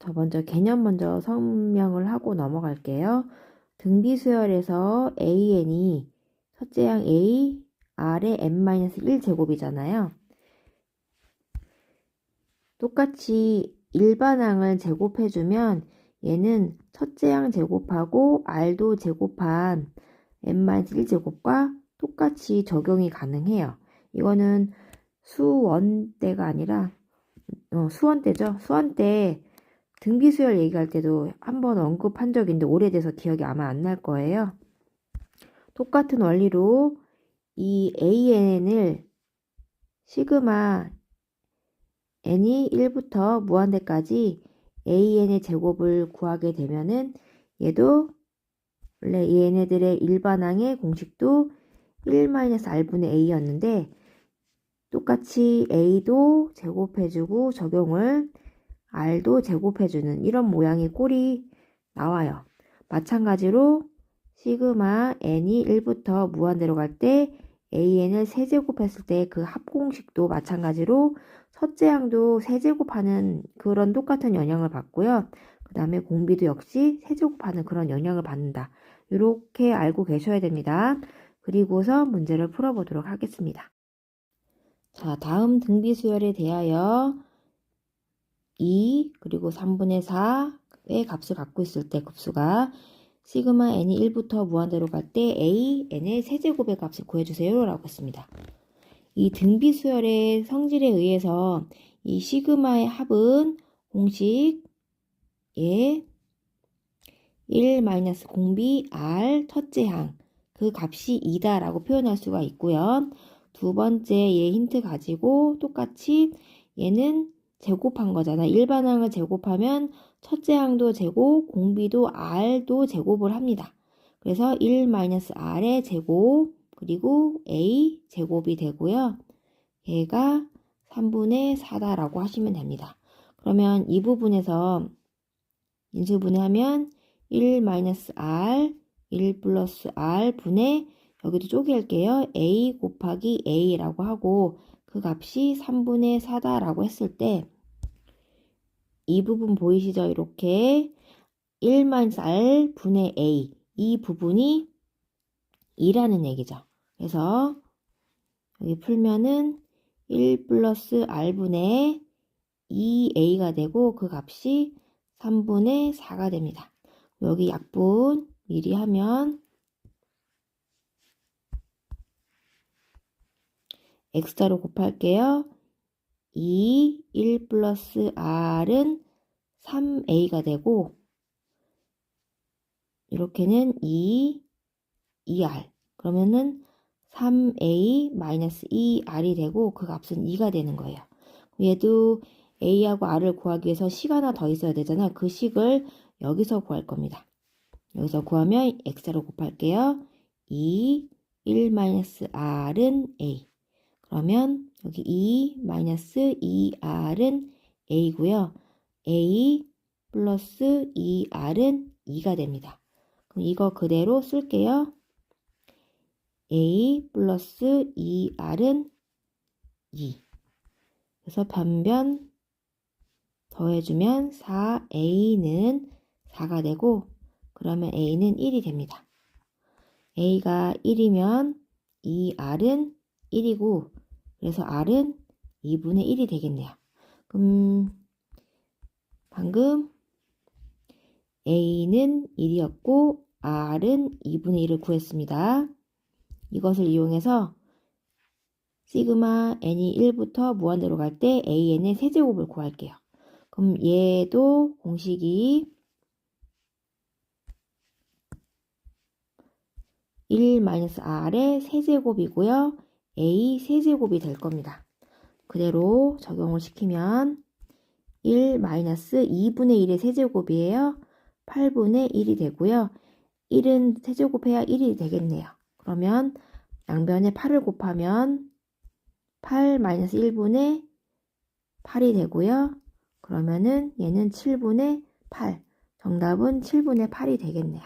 저 먼저 개념 먼저 설명을 하고 넘어갈게요. 등비수열에서 AN이 첫째 양 A, R의 n-1 제곱이잖아요. 똑같이 일반항을 제곱해주면 얘는 첫째 양 제곱하고 R도 제곱한 n-1 제곱과 똑같이 적용이 가능해요. 이거는 수원대가 아니라 어, 수원대죠. 수원대 등비수열 얘기할 때도 한 번 언급한 적이 있는데 오래돼서 기억이 아마 안 날 거예요. 똑같은 원리로 이 AN을 시그마 n이 1부터 무한대까지 AN의 제곱을 구하게 되면은 얘도 원래 얘네들의 일반항의 공식도 1-r분의 a였는데 똑같이 a도 제곱해주고 적용을 r도 제곱해주는 이런 모양의 꼴이 나와요. 마찬가지로 시그마 n이 1부터 무한대로 갈 때 an을 세제곱했을 때 그 합공식도 마찬가지로 첫째 항도 세제곱하는 그런 똑같은 영향을 받고요. 그 다음에 공비도 역시 세제곱하는 그런 영향을 받는다. 이렇게 알고 계셔야 됩니다. 그리고서 문제를 풀어보도록 하겠습니다. 자, 다음 등비수열에 대하여 2 그리고 3분의 4의 값을 갖고 있을 때 급수가 시그마 n이 1부터 무한대로 갈 때 a n의 세제곱의 값을 구해주세요 라고 했습니다. 이 등비수열의 성질에 의해서 이 시그마의 합은 공식 예, 1 마이너스 공비 r 첫째 항 그 값이 2다 라고 표현할 수가 있고요. 두 번째 얘 힌트 가지고 똑같이 얘는 제곱한 거잖아. 일반항을 제곱하면 첫째 항도 제곱, 공비도 r도 제곱을 합니다. 그래서 1-r의 제곱 그리고 a 제곱이 되고요. 얘가 3분의 4다라고 하시면 됩니다. 그러면 이 부분에서 인수분해하면 1-r 1 플러스 r 분의 여기도 쪼개할게요. a 곱하기 a라고 하고 그 값이 3분의 4다라고 했을 때 이 부분 보이시죠? 이렇게 1-r 분의 a 이 부분이 2라는 얘기죠. 그래서 여기 풀면은 1 플러스 r분의 2a가 되고 그 값이 3분의 4가 됩니다. 여기 약분 미리 하면 x자로 곱할게요. 2, 1 플러스 r은 3a가 되고 이렇게는 2, 2r 그러면은 3a 마이너스 2r이 되고 그 값은 2가 되는 거예요. 얘도 a하고 r을 구하기 위해서 식 하나 더 있어야 되잖아요. 그 식을 여기서 구할 겁니다. 여기서 구하면 x로 곱할게요. 2, 1 마이너스 r은 a. 그러면 여기 2 마이너스 2r은 a고요. a 플러스 2r은 2가 됩니다. 그럼 이거 그대로 쓸게요. a 플러스 2r은 2. 그래서 변변 더해주면 4a는 4가 되고 그러면 a는 1이 됩니다. a가 1이면 2r은 1이고 그래서 r은 2분의 1이 되겠네요. 그럼 방금 a는 1이었고 r은 2분의 1을 구했습니다. 이것을 이용해서 시그마 n이 1부터 무한대로 갈 때 an의 세제곱을 구할게요. 그럼 얘도 공식이 1-r의 세제곱이고요. A 세제곱이 될 겁니다. 그대로 적용을 시키면 1-2분의 1의 세제곱이에요. 8분의 1이 되고요. 1은 세제곱해야 1이 되겠네요. 그러면 양변에 8을 곱하면 8-1분의 8이 되고요. 그러면은 얘는 7분의 8. 정답은 7분의 8이 되겠네요.